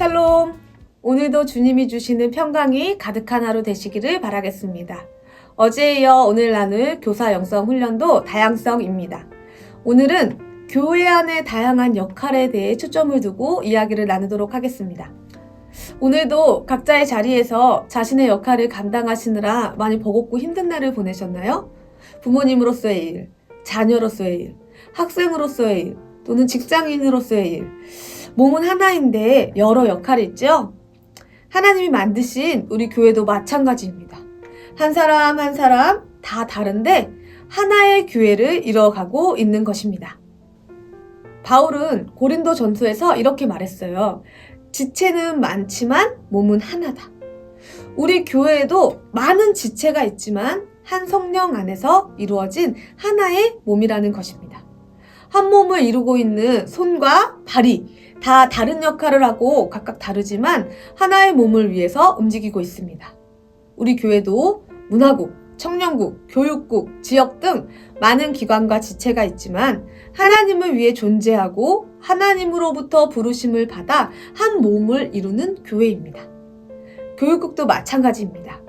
샬롬! 오늘도 주님이 주시는 평강이 가득한 하루 되시기를 바라겠습니다. 어제에 이어 오늘 나눌 교사 영성 훈련도 다양성입니다. 오늘은 교회 안의 다양한 역할에 대해 초점을 두고 이야기를 나누도록 하겠습니다. 오늘도 각자의 자리에서 자신의 역할을 감당하시느라 많이 버겁고 힘든 날을 보내셨나요? 부모님으로서의 일, 자녀로서의 일, 학생으로서의 일, 또는 직장인으로서의 일. 몸은 하나인데 여러 역할이 있죠? 하나님이 만드신 우리 교회도 마찬가지입니다. 한 사람 한 사람 다 다른데 하나의 교회를 이뤄가고 있는 것입니다. 바울은 고린도 전서에서 이렇게 말했어요. 지체는 많지만 몸은 하나다. 우리 교회에도 많은 지체가 있지만 한 성령 안에서 이루어진 하나의 몸이라는 것입니다. 한 몸을 이루고 있는 손과 발이 다 다른 역할을 하고 각각 다르지만 하나의 몸을 위해서 움직이고 있습니다. 우리 교회도 문화국, 청년국, 교육국, 지역 등 많은 기관과 지체가 있지만 하나님을 위해 존재하고 하나님으로부터 부르심을 받아 한 몸을 이루는 교회입니다. 교육국도 마찬가지입니다.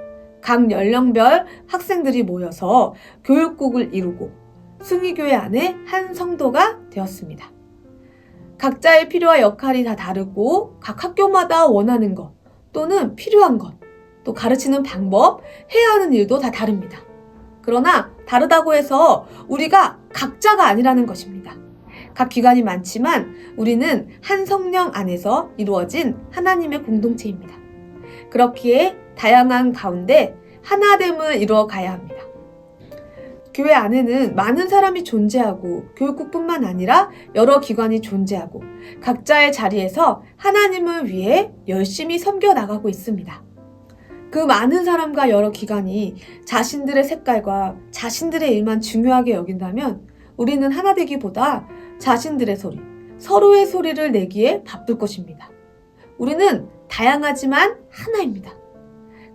각 연령별 학생들이 모여서 교육국을 이루고 숭의교회 안에 한 성도가 되었습니다. 각자의 필요와 역할이 다 다르고 각 학교마다 원하는 것 또는 필요한 것, 또 가르치는 방법, 해야 하는 일도 다 다릅니다. 그러나 다르다고 해서 우리가 각자가 아니라는 것입니다. 각 기관이 많지만 우리는 한 성령 안에서 이루어진 하나님의 공동체입니다. 그렇기에 다양한 가운데 하나됨을 이루어 가야 합니다. 교회 안에는 많은 사람이 존재하고 교육국뿐만 아니라 여러 기관이 존재하고 각자의 자리에서 하나님을 위해 열심히 섬겨 나가고 있습니다. 그 많은 사람과 여러 기관이 자신들의 색깔과 자신들의 일만 중요하게 여긴다면 우리는 하나 되기보다 자신들의 소리, 서로의 소리를 내기에 바쁠 것입니다. 우리는 다양하지만 하나입니다.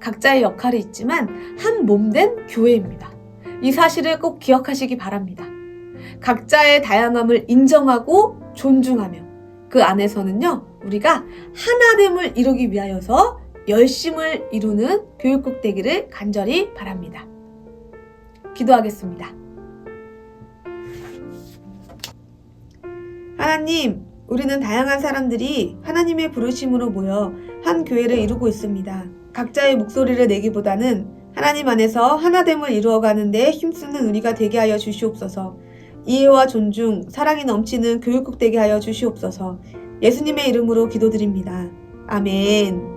각자의 역할이 있지만 한 몸 된 교회입니다. 이 사실을 꼭 기억하시기 바랍니다. 각자의 다양함을 인정하고 존중하며 그 안에서는요, 우리가 하나됨을 이루기 위하여서 열심을 이루는 교육국 되기를 간절히 바랍니다. 기도하겠습니다. 하나님, 우리는 다양한 사람들이 하나님의 부르심으로 모여 한 교회를 이루고 있습니다. 각자의 목소리를 내기보다는 하나님 안에서 하나됨을 이루어가는데 힘쓰는 우리가 되게 하여 주시옵소서. 이해와 존중, 사랑이 넘치는 교육국 되게 하여 주시옵소서. 예수님의 이름으로 기도드립니다. 아멘.